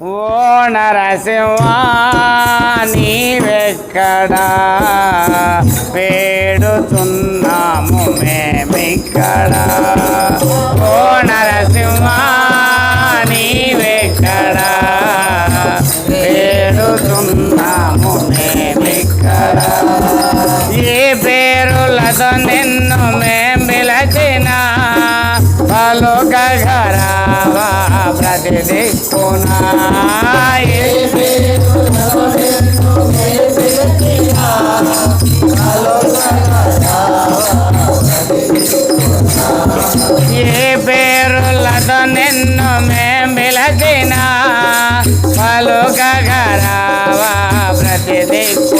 ఓ నరసింహా నీవెక్కడా? పేడుతున్నా సేవా ప్రతి దిక్కునా ఏ పేరులతో నిన్ను మేం విలసినా పలుకగరావా ప్రతి దిక్కు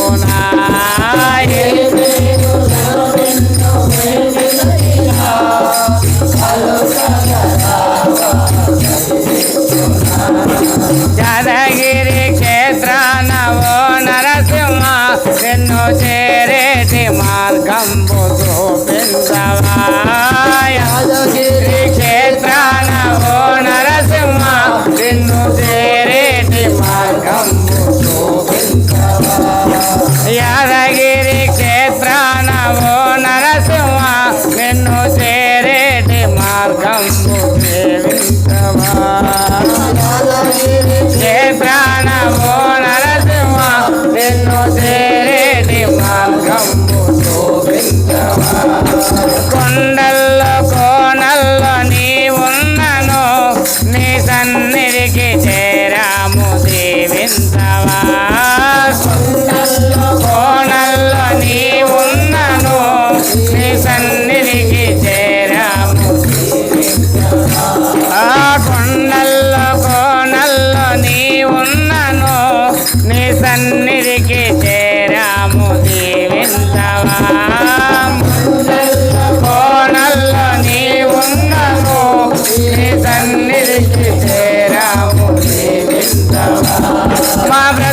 Ah.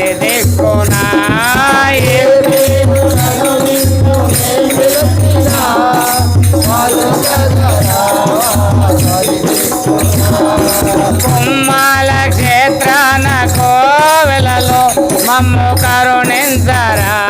দে দেখো না కుమ్మాల క్షేత్రాన మమ్మ కరుణించరా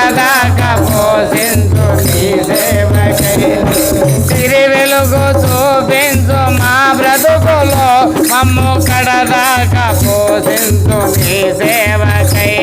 ప్రభులో మమ్ము కడదాకా మీ సేవకై.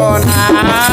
రావా ప్రతి దిక్కునా